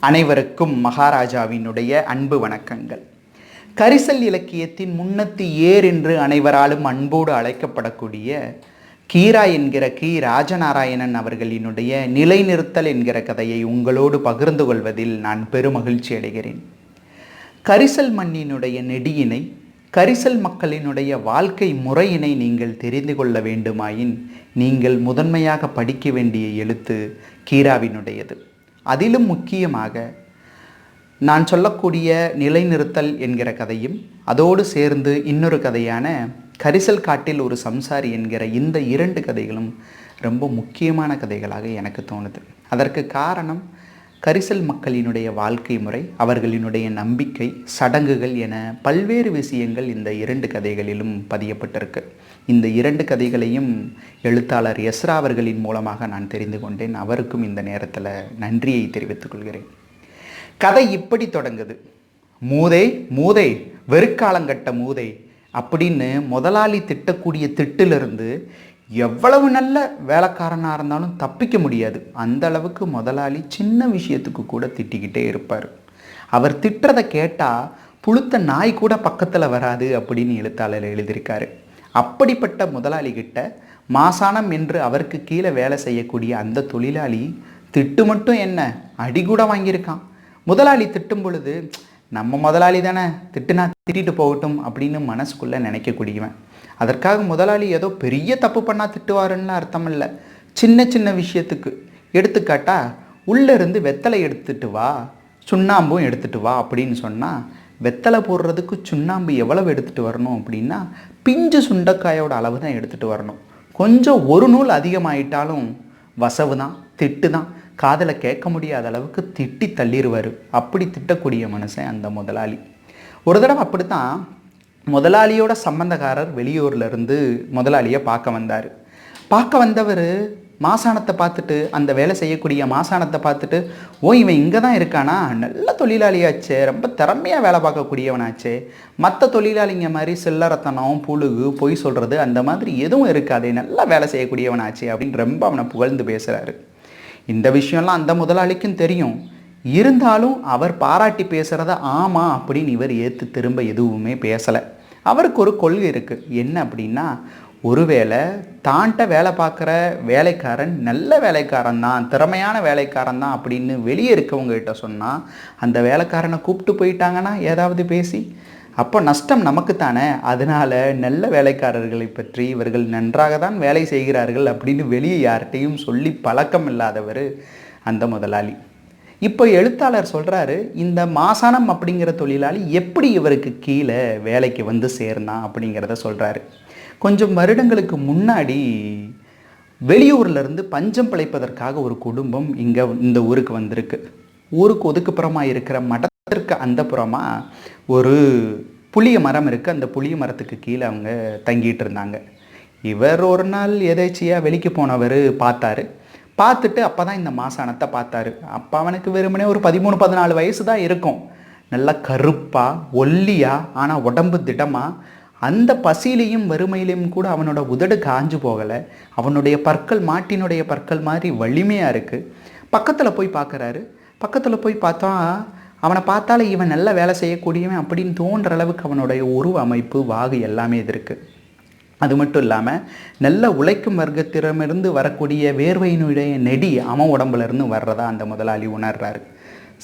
அனைவருக்கும் மகாராஜாவினுடைய அன்பு வணக்கங்கள். கரிசல் இலக்கியத்தின் முன்னத்து ஏர் என்று அனைவராலும் அன்போடு அழைக்கப்படக்கூடிய கீரா என்கிற கி. ராஜநாராயணன் அவர்களினுடைய நிலைநிறுத்தல் என்கிற கதையை உங்களோடு பகிர்ந்து கொள்வதில் நான் பெருமகிழ்ச்சி அடைகிறேன். கரிசல் மண்ணினுடைய நெடியினை கரிசல் மக்களினுடைய வாழ்க்கை முறையினை நீங்கள் தெரிந்து கொள்ள வேண்டுமாயின் நீங்கள் முதன்மையாக படிக்க வேண்டிய எழுத்து கீராவினுடையது. அதிலும் முக்கியமாக நான் சொல்லக்கூடிய நிலைநிறுத்தல் என்கிற கதையும் அதோடு சேர்ந்து இன்னொரு கதையான கரிசல் காட்டில் ஒரு சம்சாரி என்கிற இந்த இரண்டு கதைகளும் ரொம்ப முக்கியமான கதைகளாக எனக்கு தோணுது. அதற்கு காரணம் கரிசல் மக்களினுடைய வாழ்க்கை முறை அவர்களினுடைய நம்பிக்கை சடங்குகள் என பல்வேறு விஷயங்கள் இந்த இரண்டு கதைகளிலும் பதியப்பட்டிருக்கு. இந்த இரண்டு கதைகளையும் எழுத்தாளர் எஸ்ரா அவர்களின் மூலமாக நான் தெரிந்து கொண்டேன். அவருக்கும் இந்த நேரத்தில் நன்றியை தெரிவித்துக் கொள்கிறேன். கதை இப்படி தொடங்குது. மூதை மூதை வெறுக்காலங்கட்ட மூதை அப்படின்னு முதலாளி திட்டக்கூடிய திட்டிலிருந்து எவ்வளவு நல்ல வேலைக்காரனாக இருந்தாலும் தப்பிக்க முடியாது. அந்த அளவுக்கு முதலாளி சின்ன விஷயத்துக்கு கூட திட்டிக்கிட்டே இருப்பார். அவர் திட்டுறதை கேட்டால் புழுத்த நாய் கூட பக்கத்தில் வராது அப்படின்னு எழுத்தாளர் எழுதியிருக்காரு. அப்படிப்பட்ட முதலாளி கிட்ட மாசானம் என்று அவருக்கு கீழே வேலை செய்யக்கூடிய அந்த தொழிலாளி திட்டு மட்டும் என்ன அடி கூட வாங்கியிருக்கான். முதலாளி திட்டும் பொழுது நம்ம முதலாளி தானே திட்டுனா திட்டிட்டு போகட்டும் அப்படின்னு மனசுக்குள்ளே நினைக்கக்கூடியவன். அதற்காக முதலாளி ஏதோ பெரிய தப்பு பண்ணால் திட்டுவாருன்னு அர்த்தம் இல்லை. சின்ன சின்ன விஷயத்துக்கு. எடுத்துக்காட்டா உள்ளே இருந்து வெத்தலை எடுத்துட்டு வா சுண்ணாம்பும் எடுத்துட்டு வா அப்படின்னு சொன்னால் வெத்தலை போடுறதுக்கு சுண்ணாம்பு எவ்வளவு எடுத்துகிட்டு வரணும் அப்படின்னா பிஞ்சு சுண்டைக்காயோட அளவு தான் எடுத்துகிட்டு வரணும். கொஞ்சம் ஒரு நூல் அதிகமாயிட்டாலும் வசவு தான் திட்டு தான். காதலை கேட்க முடியாத அளவுக்கு திட்டி தள்ளிடுவார் அப்படி திட்டக்கூடிய மனுஷன் அந்த முதலாளி. ஒரு தடவை அப்படித்தான் முதலாளியோட சம்பந்தக்காரர் வெளியூர்லேருந்து முதலாளியை பார்க்க வந்தார். பார்க்க வந்தவர் மாசாணத்தை பார்த்துட்டு அந்த வேலை செய்யக்கூடிய மாசாணத்தை பார்த்துட்டு ஓ இவன் இங்கே தான் இருக்கானா? நல்ல தொழிலாளியாச்சே ரொம்ப திறமையாக வேலை பார்க்கக்கூடியவனாச்சே. மற்ற தொழிலாளிங்க மாதிரி சில்லறத்தனம் புழுகு பொய் சொல்கிறது அந்த மாதிரி எதுவும் இருக்காதே நல்லா வேலை செய்யக்கூடியவனாச்சே அப்படின்னு ரொம்ப அவனை புகழ்ந்து பேசுகிறாரு இந்த விஷயம்லாம் அந்த முதலாளிக்கும் தெரியும். இருந்தாலும் அவர் பாராட்டி பேசுகிறத ஆமாம் அப்படின்னு இவர் ஏற்று திரும்ப எதுவுமே பேசலை. அவருக்கு ஒரு கொள்கை இருக்குது என்ன அப்படின்னா ஒருவேளை தான்ட்ட வேலை பார்க்குற வேலைக்காரன் நல்ல வேலைக்காரன் தான் திறமையான வேலைக்காரன் தான் அப்படின்னு வெளியே இருக்கவங்ககிட்ட சொன்னால் அந்த வேலைக்காரனை கூப்பிட்டு போயிட்டாங்கன்னா ஏதாவது பேசி அப்போ நஷ்டம் நமக்கு தானே? நல்ல வேலைக்காரர்களை பற்றி இவர்கள் நன்றாக தான் வேலை செய்கிறார்கள் அப்படின்னு வெளியே யார்கிட்டையும் சொல்லி பழக்கம் இல்லாதவர் அந்த முதலாளி. இப்போ எழுத்தாளர் சொல்கிறாரு இந்த மாசானம் அப்படிங்கிற தொழிலாளி எப்படி இவருக்கு கீழே வேலைக்கு வந்து சேர்னா அப்படிங்கிறத சொல்கிறாரு கொஞ்சம் வருடங்களுக்கு முன்னாடி வெளியூர்லேருந்து பஞ்சம் பிழைப்பதற்காக ஒரு குடும்பம் இங்கே இந்த ஊருக்கு வந்திருக்கு. ஊருக்கு ஒதுக்குப்புறமா இருக்கிற மடத்திற்கு அந்த புறமாக ஒரு புளிய மரம் இருக்குது அந்த புளிய மரத்துக்கு கீழே அவங்க தங்கிட்டு இருந்தாங்க. இவர் ஒரு நாள் எதேச்சியாக வெளிக்கு போனவர் பார்த்தாரு. பார்த்துட்டு அப்போ தான் இந்த மாசானத்தை பார்த்தாரு. அப்போ அவனுக்கு வெறுமனே ஒரு பதிமூணு பதினாலு வயசு தான் இருக்கும். நல்லா கருப்பாக ஒல்லியாக ஆனால் உடம்பு திடமாக அந்த பசியிலையும் வறுமையிலையும் கூட அவனோட உதடு காஞ்சு போகலை. அவனுடைய பற்கள் மாட்டினுடைய பற்கள் மாதிரி வலிமையாக இருக்குது பக்கத்தில் போய் பார்க்குறாரு. பக்கத்தில் போய் பார்த்தா அவனை பார்த்தாலே இவன் நல்ல வேலை செய்யக்கூடியவன் அப்படின்னு தோன்ற அளவுக்கு அவனுடைய உருவ அமைப்பு வாகு எல்லாமே இது இருக்குது அது மட்டும் இல்லாமல் நல்ல உழைக்கும் வர்க்கத்திடமிருந்து வரக்கூடிய வேர்வையினுடைய நெடி அவன் உடம்புல இருந்து வர்றதா அந்த முதலாளி உணர்றாரு.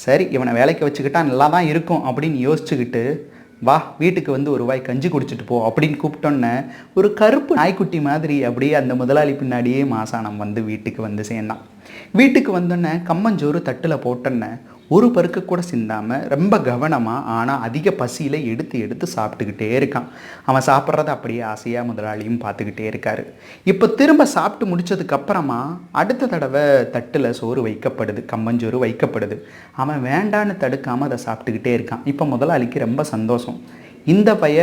சரி இவனை வேலைக்கு வச்சுக்கிட்டா நல்லா தான் இருக்கும் அப்படின்னு யோசிச்சுக்கிட்டு வா வீட்டுக்கு வந்து ஒரு வாய் கஞ்சி குடிச்சிட்டு போ அப்படின்னு கூப்பிட்டோன்னே ஒரு கருப்பு நாய்க்குட்டி மாதிரி அப்படியே அந்த முதலாளி பின்னாடியே மாசானம் வந்து வீட்டுக்கு வந்து சேர்ந்தான். வீட்டுக்கு வந்தோன்னே கம்மஞ்சோறு தட்டில் போட்டோன்னே ஒரு பருக்கு கூட சிந்தாமல் ரொம்ப கவனமாக ஆனால் அதிக பசியில் எடுத்து எடுத்து சாப்பிட்டுக்கிட்டே இருக்கான். அவன் சாப்பிட்றத அப்படியே ஆசையாக முதலாளியும் பார்த்துக்கிட்டே இருக்காரு. இப்போ திரும்ப சாப்பிட்டு முடித்ததுக்கப்புறமா அடுத்த தடவை தட்டில் சோறு வைக்கப்படுது கம்மஞ்சோறு வைக்கப்படுது. அவன் வேண்டான்னு தடுக்காமல் அதை சாப்பிட்டுக்கிட்டே இருக்கான். இப்போ முதலாளிக்கு ரொம்ப சந்தோஷம். இந்த பைய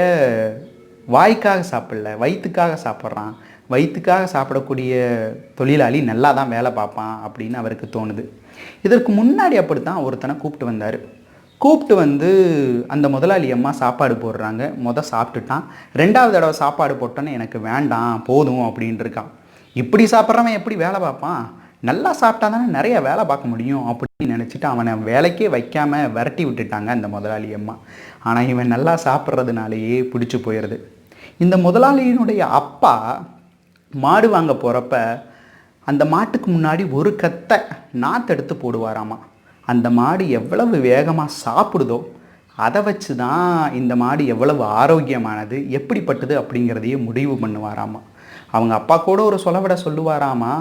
வாய்க்காக சாப்பிடல வயிற்றுக்காக சாப்பிட்றான். வயிற்றுக்காக சாப்பிடக்கூடிய தொழிலாளி நல்லா தான் வேலை பார்ப்பான் அப்படின்னு அவருக்கு தோணுது. இதற்கு முன்னாடி அப்படித்தான் ஒருத்தனை கூப்பிட்டு வந்தார். கூப்பிட்டு வந்து அந்த முதலாளி அம்மா சாப்பாடு போடுறாங்க. முத சாப்பிட்டுட்டான். ரெண்டாவது தடவை சாப்பாடு போட்டோன்னே எனக்கு வேண்டாம் போதும் அப்படின்னு இருக்கான். இப்படி சாப்பிட்றவன் எப்படி வேலை பார்ப்பான்? நல்லா சாப்பிட்டா தானே நிறைய வேலை பார்க்க முடியும் அப்படின்னு நினச்சிட்டு அவனை வேலைக்கே வைக்காம விரட்டி விட்டுட்டாங்க அந்த முதலாளி அம்மா. ஆனால் இவன் நல்லா சாப்பிட்றதுனாலேயே பிடிச்சி போயிடுது. இந்த முதலாளியினுடைய அப்பா மாடு வாங்க போகிறப்ப அந்த மாட்டுக்கு முன்னாடி ஒரு கத்தை நாத்தெடுத்து போடுவாராமா. அந்த மாடு எவ்வளவு வேகமாக சாப்பிடுதோ அதை வச்சு தான் இந்த மாடு எவ்வளவு ஆரோக்கியமானது எப்படிப்பட்டது அப்படிங்கிறதையே முடிவு பண்ணுவாராமா. அவங்க அப்பா கூட ஒரு சொலவிட சொல்லுவாராமா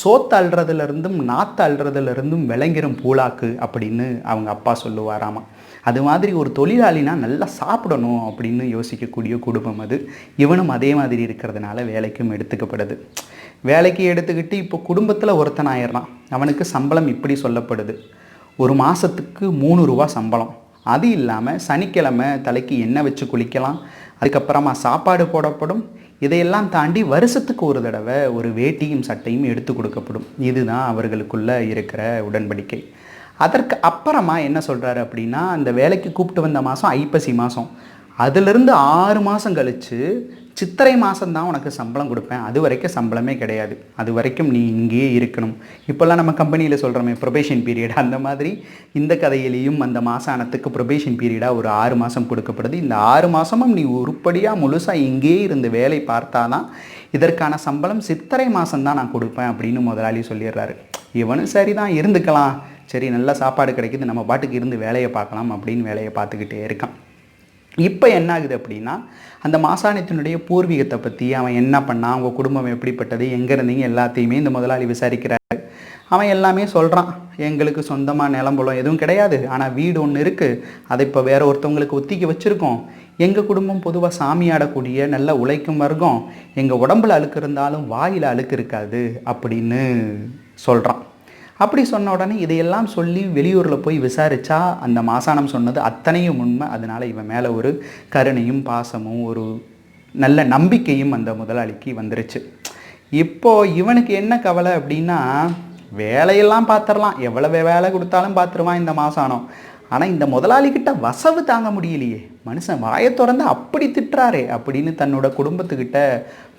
சோத்து அல்றதுலேருந்தும் நாற்று அல்றதுலேருந்தும் விளங்கிரும் பூலாக்கு அப்படின்னு அவங்க அப்பா சொல்லுவாராமா. அது மாதிரி ஒரு தொழிலாளினா நல்லா சாப்பிடணும் அப்படின்னு யோசிக்கக்கூடிய குடும்பம் அது. இவனும் அதே மாதிரி இருக்கிறதுனால வேலைக்கும் எடுத்துக்கப்படுது. வேலைக்கு எடுத்துக்கிட்டு இப்போ குடும்பத்தில் ஒருத்தன் ஆயிடுறான் அவனுக்கு சம்பளம் இப்படி சொல்லப்படுது. ஒரு மாதத்துக்கு மூணு ரூபா சம்பளம். அது இல்லாமல் சனிக்கிழமை தலைக்கு எண்ணெய் வச்சு குளிக்கலாம். அதுக்கப்புறமா சாப்பாடு போடப்படும். இதையெல்லாம் தாண்டி வருஷத்துக்கு ஒரு தடவை ஒரு வேட்டியும் சட்டையும் எடுத்து கொடுக்கப்படும். இதுதான் அவர்களுக்குள்ள இருக்கிற உடன்படிக்கை. அதற்கு அப்புறமா என்ன சொல்கிறாரு அப்படின்னா அந்த வேலைக்கு கூப்பிட்டு வந்த மாதம் ஐப்பசி மாதம் அதிலிருந்து ஆறு மாதம் கழித்து சித்திரை மாதம்தான் உனக்கு சம்பளம் கொடுப்பேன். அது வரைக்கும் சம்பளமே கிடையாது. அது வரைக்கும் நீ இங்கேயே இருக்கணும். இப்போல்லாம் நம்ம கம்பெனியில் சொல்கிறோமே ப்ரொபேஷன் பீரியட் அந்த மாதிரி இந்த கதையிலையும் அந்த மாசானத்துக்கு ப்ரொபேஷன் பீரியடாக ஒரு ஆறு மாதம் கொடுக்கப்படுது. இந்த ஆறு மாதமும் நீ உருப்படியாக முழுசாக இங்கேயே இருந்து வேலை பார்த்தாதான் இதற்கான சம்பளம் சித்திரை மாதம்தான் நான் கொடுப்பேன் அப்படின்னு முதலாளி சொல்லிடுறாரு. இவனும் சரி தான் இருந்துக்கலாம். சரி நல்ல சாப்பாடு கிடைக்குது. நம்ம பாட்டுக்கு இருந்து வேலையை பார்க்கலாம் அப்படின்னு வேலையை பார்த்துக்கிட்டே இருக்கான். இப்போ என்ன ஆகுது அப்படின்னா அந்த மாசாணியத்தினுடைய பூர்வீகத்தை பற்றி அவன் என்ன பண்ணான் அவங்க குடும்பம் எப்படிப்பட்டது எங்கே இருந்தீங்க எல்லாத்தையுமே இந்த முதலாளி விசாரிக்கிறாரு. அவன் எல்லாமே சொல்கிறான் எங்களுக்கு சொந்தமாக நிலம்பலம் எதுவும் கிடையாது. ஆனால் வீடு ஒன்று இருக்குது அதை இப்போ வேற ஒருத்தவங்களுக்கு ஒத்திக்கி வச்சுருக்கோம். எங்கள் குடும்பம் பொதுவாக சாமி ஆடக்கூடிய நல்ல உழைக்கும் வர்க்கம். எங்கள் உடம்புல அழுக்கு இருந்தாலும் வாயில் அழுக்கு இருக்காது அப்படின்னு சொல்கிறான் அப்படி சொன்ன உடனே இதையெல்லாம் சொல்லி வெளியூரில் போய் விசாரித்தா அந்த மாசானம் சொன்னது அத்தனையும் உண்மை. அதனால் இவன் மேலே ஒரு கருணையும் பாசமும் ஒரு நல்ல நம்பிக்கையும் அந்த முதலாளிக்கு வந்துருச்சு. இப்போது இவனுக்கு என்ன கவலை அப்படின்னா வேலையெல்லாம் பார்த்துடலாம் எவ்வளவு வேலை கொடுத்தாலும் பார்த்துருவான் இந்த மாசானம். ஆனால் இந்த முதலாளிக்கிட்ட வசவு தாங்க முடியலையே. மனுஷன் வாயை திறந்து அப்படி திட்டுறாரே அப்படின்னு தன்னோட குடும்பத்துக்கிட்ட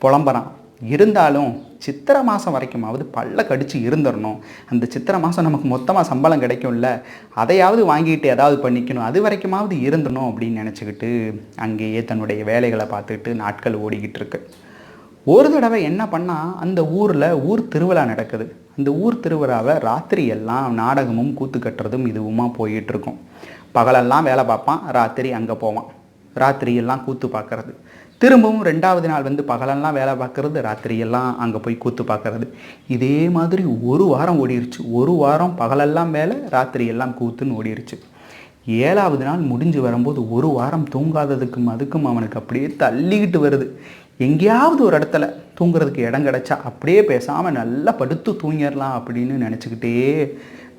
புலம்புறான். இருந்தாலும் சித்திரை மாதம் வரைக்குமாவது பல்ல கடித்து இருந்துடணும் அந்த சித்திரை மாதம் நமக்கு மொத்தமாக சம்பளம் கிடைக்கும்ல. அதையாவது வாங்கிட்டு ஏதாவது பண்ணிக்கணும். அது வரைக்குமாவது இருந்தணும் அப்படின்னு நினச்சிக்கிட்டு அங்கேயே தன்னுடைய வேலைகளை பார்த்துக்கிட்டு நாட்கள் ஓடிக்கிட்டு இருக்கு. ஒரு தடவை என்ன பண்ணால் அந்த ஊரில் ஊர் திருவிழா நடக்குது. அந்த ஊர் திருவிழாவை ராத்திரி எல்லாம் நாடகமும் கூத்து கட்டுறதும் இதுவுமா போயிட்டுருக்கும் பகலெல்லாம் வேலை பார்ப்பான் ராத்திரி அங்கே போவான். ராத்திரி எல்லாம் கூத்து பார்க்கறது. திரும்பவும் ரெண்டாவது நாள் வந்து பகலெல்லாம் வேலை பார்க்குறது ராத்திரியெல்லாம் அங்கே போய் கூத்து பார்க்குறது. இதே மாதிரி ஒரு வாரம் ஓடிருச்சு. ஒரு வாரம் பகலெல்லாம் வேலை ராத்திரியெல்லாம் கூத்துன்னு ஓடிருச்சு. ஏழாவது நாள் முடிஞ்சு வரும்போது ஒரு வாரம் தூங்காததுக்கும் அதுக்கும் அவனுக்கு அப்படியே தள்ளிக்கிட்டு வருது. எங்கேயாவது ஒரு இடத்துல தூங்குறதுக்கு இடம் கிடச்சா அப்படியே பேசாமல் நல்லா படுத்து தூங்கிடலாம் அப்படின்னு நினச்சிக்கிட்டே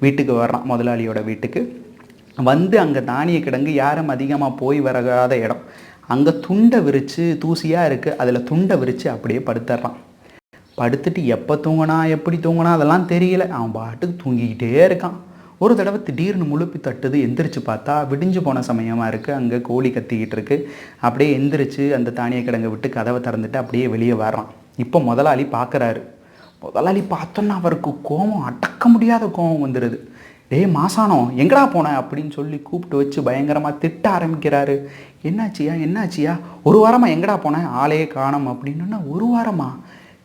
வீட்டுக்கு வர்றான் முதலாளியோட வீட்டுக்கு. வந்து அங்கே தானிய கிடங்கு யாரும் அதிகமாக போய் வரகாத இடம். அங்கே துண்டை விரித்து தூசியாக இருக்குது அதில் துண்டை விரித்து அப்படியே படுத்துடுறான் படுத்துட்டு எப்போ தூங்கினா எப்படி தூங்கினா அதெல்லாம் தெரியல. அவன் பாட்டுக்கு தூங்கிக்கிட்டே இருக்கான். ஒரு தடவை திடீர்னு முழுப்பி தட்டுது எந்திரிச்சு பார்த்தா விடிஞ்சு போன சமயமாக இருக்குது அங்கே கோழி கத்திக்கிட்டு இருக்கு. அப்படியே எந்திரிச்சு அந்த தானிய கிடங்கை விட்டு கதவை திறந்துட்டு அப்படியே வெளியே வர்றான். இப்போ முதலாளி பார்க்குறாரு. முதலாளி பார்த்தோன்னா அவருக்கு கோபம் அடக்க முடியாத கோபம் வந்துடுது டேய் மாசானம் எங்கடா போன? அப்படின்னு சொல்லி கூப்பிட்டு வச்சு பயங்கரமாக திட்ட ஆரம்பிக்கிறாரு. என்னாச்சியா என்னாச்சியா? ஒரு வாரமாக எங்கடா போனேன் ஆளையே காணோம். அப்படின்னா ஒரு வாரமா?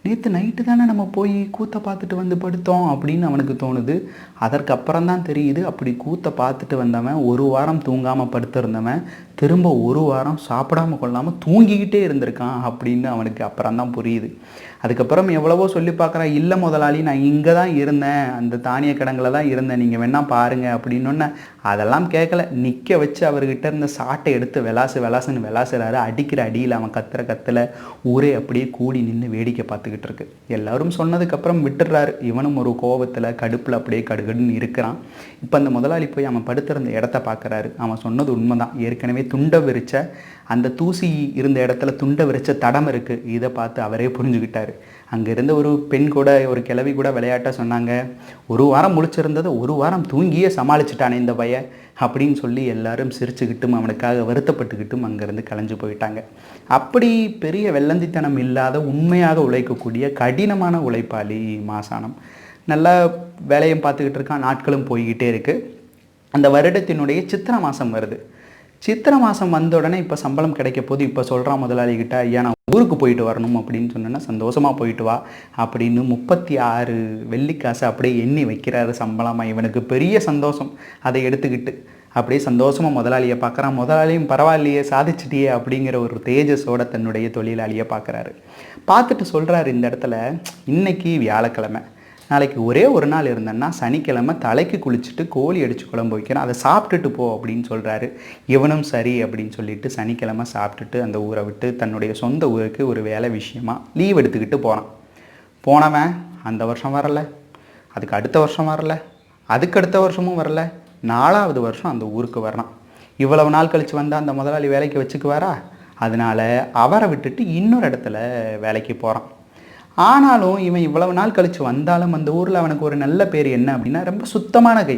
நேற்று நைட்டு தானே நம்ம போய் கூத்தை பார்த்துட்டு வந்து படுத்தோம். அப்படின்னு அவனுக்கு தோணுது. அதற்கு அப்புறம் தான் தெரியுது அப்படி கூத்தை பார்த்துட்டு வந்தவன் ஒரு வாரம் தூங்காமல் படுத்திருந்தவன் திரும்ப ஒரு வாரம் சாப்பிடாம கொள்ளாமல் தூங்கிக்கிட்டே இருந்திருக்கான் அப்படின்னு அவனுக்கு அப்புறம் தான் புரியுது. அதுக்கப்புறம் எவ்வளவோ சொல்லி பார்க்குறான் இல்லை முதலாளி நான் இங்கே தான் இருந்தேன். அந்த தானிய கடங்களை தான் இருந்தேன். நீங்கள் வேணால் பாருங்க. அப்படின்னொன்னே அதெல்லாம் கேட்கல நிற்க வச்சு அவர்கிட்ட இருந்த சாட்டை எடுத்து விளாசு விளாசுன்னு விளாசுறாரு. அடிக்கிற அடியில் அவன் கத்துற கத்துல ஊரே அப்படியே கூடி நின்று வேடிக்கை பார்த்துக்கிட்டு இருக்கு. எல்லாரும் சொன்னதுக்கப்புறம் விட்டுடுறாரு. இவனும் ஒரு கோபத்தில் கடுப்பில் அப்படியே கடுகடுன்னு இருக்கிறான். இப்போ அந்த முதலாளி போய் அவன் படுத்திருந்த இடத்த பார்க்குறாரு அவன் சொன்னது உண்மைதான். ஏற்கனவே துண்டை விரிச்ச அந்த தூசி இருந்த இடத்துல துண்டை விரிச்ச தடம் இருக்குது இதை பார்த்து அவரே புரிஞ்சுக்கிட்டார் அங்கே இருந்த ஒரு பெண் கூட ஒரு கிழவி கூட விளையாட்ட சொன்னாங்க ஒரு வாரம் முழிச்சிருந்ததை ஒரு வாரம் தூங்கியே சமாளிச்சிட்டானே இந்த பைய அப்படின்னு சொல்லி எல்லாரும் சிரிச்சுக்கிட்டும் அவனுக்காக வருத்தப்பட்டுக்கிட்டும் அங்கேருந்து கலைஞ்சு போயிட்டாங்க. அப்படி பெரிய வெள்ளந்தித்தனம் இல்லாத உண்மையாக உழைக்கக்கூடிய கடினமான உழைப்பாளி மாசானம். நல்லா வேலையும் பார்த்துக்கிட்டு இருக்கான் நாட்களும் போய்கிட்டே இருக்குது அந்த வருடத்தினுடைய சித்திரை மாதம் வருது. சித்திரை மாதம் வந்த உடனே இப்போ சம்பளம் கிடைக்க போது இப்போ சொல்கிறான் முதலாளிகிட்ட ஐயா நான் ஊருக்கு போயிட்டு வரணும் அப்படின்னு சொன்னேன்னா சந்தோஷமாக போயிட்டு வா அப்படின்னு முப்பத்தி ஆறு வெள்ளிக்காசு அப்படியே எண்ணி வைக்கிறாரு சம்பளமாக இவனுக்கு பெரிய சந்தோஷம். அதை எடுத்துக்கிட்டு அப்படியே சந்தோஷமாக முதலாளியை பார்க்குறான். முதலாளியும் பரவாயில்லையே சாதிச்சிட்டியே அப்படிங்கிற ஒரு தேஜஸோட தன்னுடைய தொழிலாளியை பார்க்குறாரு. பார்த்துட்டு சொல்கிறாரு இந்த இடத்துல இன்னைக்கு வியாழக்கிழமை. நாளைக்கு ஒரே ஒரு நாள் இருந்தேன்னா சனிக்கிழமை தலைக்கு குளிச்சுட்டு கோழி அடித்து குழம்பு வைக்கிறேன். அதை சாப்பிட்டுட்டு போ அப்படின்னு சொல்கிறாரு இவனும் சரி அப்படின்னு சொல்லிட்டு சனிக்கிழமை சாப்பிட்டுட்டு அந்த ஊரை விட்டு தன்னுடைய சொந்த ஊருக்கு ஒரு வேலை விஷயமாக லீவ் எடுத்துக்கிட்டு போகிறான் போனவன் அந்த வருஷம் வரலை. அதுக்கு அடுத்த வருஷம் வரல. அதுக்கு அடுத்த வருஷமும் வரல. நாலாவது வருஷம் அந்த ஊருக்கு வர்றான். இவ்வளவு நாள் கழித்து வந்தால் அந்த முதலாளி வேலைக்கு வச்சுக்குவாரா? அதனால அவரை விட்டுட்டு இன்னொரு இடத்துல வேலைக்கு போகிறான் ஆனாலும் இவன் இவ்வளவு நாள் கழித்து வந்தாலும் அந்த ஊரில் அவனுக்கு ஒரு நல்ல பேர் என்ன அப்படின்னா ரொம்ப சுத்தமான கை.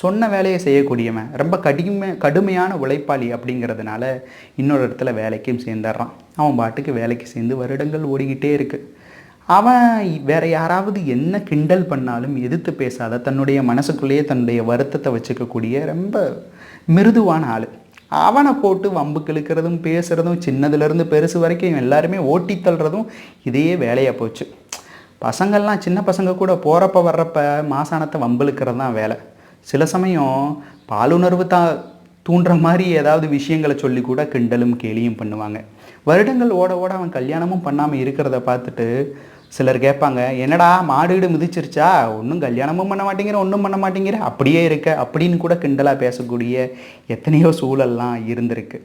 சொன்ன வேலையை செய்யக்கூடியவன் ரொம்ப கடுமை கடுமையான உழைப்பாளி அப்படிங்கிறதுனால இன்னொரு இடத்துல வேலைக்கும் சேர்ந்துடுறான். அவன் பாட்டுக்கு வேலைக்கு சேர்ந்து வருடங்கள் ஓடிக்கிட்டே இருக்குது அவன் வேற யாராவது என்ன கிண்டல் பண்ணாலும் எதிர்த்து பேசாத தன்னுடைய மனசுக்குள்ளேயே தன்னுடைய வருத்தத்தை வச்சுக்கக்கூடிய ரொம்ப மிருதுவான ஆள். அவனை போட்டு வம்புக்கு இழுக்கிறதும் பேசுகிறதும் சின்னதுலேருந்து பெருசு வரைக்கும் எல்லாருமே ஓட்டி தள்ளுறதும் இதையே வேலையாக போச்சு. பசங்கள்லாம் சின்ன பசங்க கூட போகிறப்ப வர்றப்ப மாசானத்தை வம்பிழுக்கிறது தான் வேலை. சில சமயம் பாலுணர்வு தான் தூண்டுற மாதிரி ஏதாவது விஷயங்களை சொல்லி கூட கிண்டலும் கேலியும் பண்ணுவாங்க. வருடங்கள் ஓட ஓட அவன் கல்யாணமும் பண்ணாமல் இருக்கிறத பார்த்துட்டு சிலர் கேட்பாங்க என்னடா மாடுகிடு மிதிச்சிருச்சா? ஒன்றும் கல்யாணமும் பண்ண மாட்டேங்கிற ஒன்றும் பண்ண மாட்டேங்கிற? அப்படியே இருக்க அப்படின்னு கூட கிண்டலாக பேசக்கூடிய எத்தனையோ சூழல்லாம் இருந்திருக்கு.